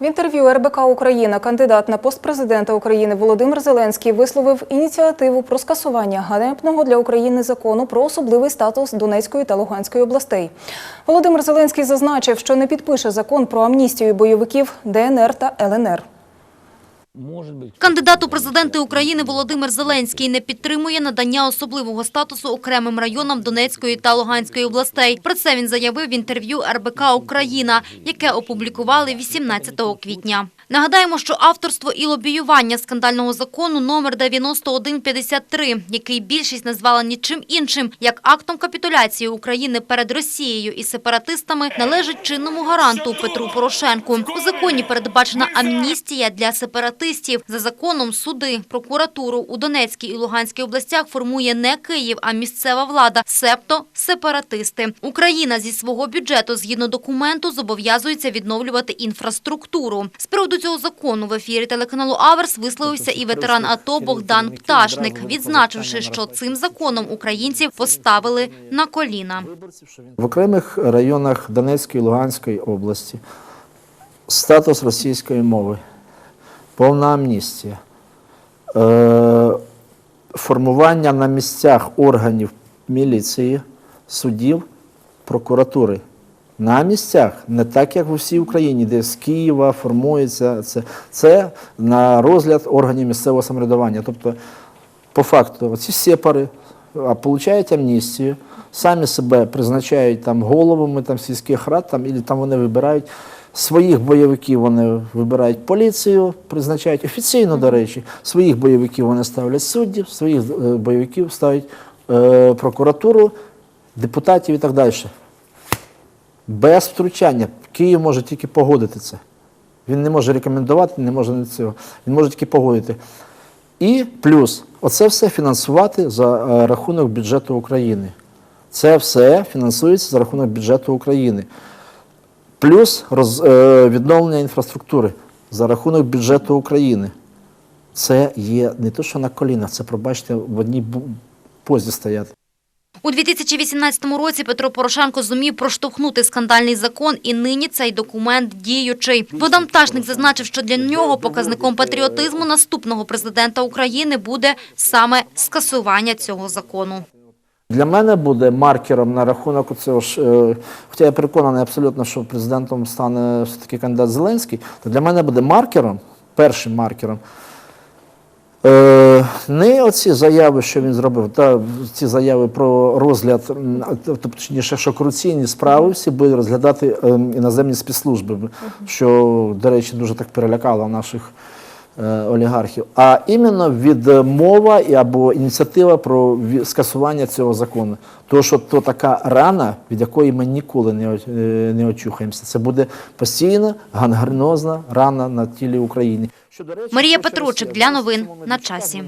В інтерв'ю РБК Україна кандидат на пост президента України Володимир Зеленський висловив ініціативу про скасування ганебного для України закону про особливий статус Донецької та Луганської областей. Володимир Зеленський зазначив, що не підпише закон про амністію бойовиків ДНР та ЛНР. Кандидат у президенти України Володимир Зеленський не підтримує надання особливого статусу окремим районам Донецької та Луганської областей. Про це він заявив в інтерв'ю РБК Україна, яке опублікували 18 квітня. Нагадаємо, що авторство і лобіювання скандального закону номер 9153, який більшість назвала нічим іншим, як актом капітуляції України перед Росією і сепаратистами, належить чинному гаранту Петру Порошенку. У законі передбачена амністія для сепаратистів. За законом суди, прокуратуру у Донецькій і Луганській областях формує не Київ, а місцева влада, себто сепаратисти. Україна зі свого бюджету, згідно документу, зобов'язується відновлювати інфраструктуру. З приводу цього закону в ефірі телеканалу Аверс висловився і ветеран АТО Богдан Пташник, відзначивши, що цим законом українців поставили на коліна. В окремих районах Донецької і Луганської області статус російської мови, повна амністія, е, формування на місцях органів міліції, судів, прокуратури. На місцях, не так, як в усій Україні, де з Києва формується це. Це на розгляд органів місцевого самоврядування. Тобто, по факту, оці сепари получають амністію, самі себе призначають там головами там, сільських рад, там, і там вони вибирають своїх бойовиків, вони вибирають поліцію, призначають офіційно, до речі, своїх бойовиків вони ставлять суддів, своїх е, бойовиків ставлять е, прокуратуру, депутатів і так далі. Без втручання. Київ може тільки погодити це. Він не може рекомендувати, не може не цього. Він може тільки погодити. І плюс, оце все фінансувати за е, рахунок бюджету України. Це все фінансується за рахунок бюджету України. Плюс роз, е, відновлення інфраструктури за рахунок бюджету України. Це є не те, що на колінах, це, пробачте, в одній позі стояти. У 2018 році Петро Порошенко зумів проштовхнути скандальний закон, і нині цей документ діючий. Богдан Пташник зазначив, що для нього показником патріотизму наступного президента України буде саме скасування цього закону. Для мене буде маркером на рахунок цього ж, е, хоча я переконаний абсолютно, що президентом стане все-таки кандидат Зеленський, то для мене буде маркером, першим маркером, е, не оці заяви, що він зробив, та ці заяви про розгляд, тобто, точніше, що корупційні справи всі будуть розглядати е, іноземні спецслужби, що, до речі, дуже так перелякало наших олігархів, а іменно відмова або ініціатива про скасування цього закону. Тому що то така рана, від якої ми ніколи не, е, очухаємося. Це буде постійна гангренозна рана на тілі України. Марія Петручик для новин на часі.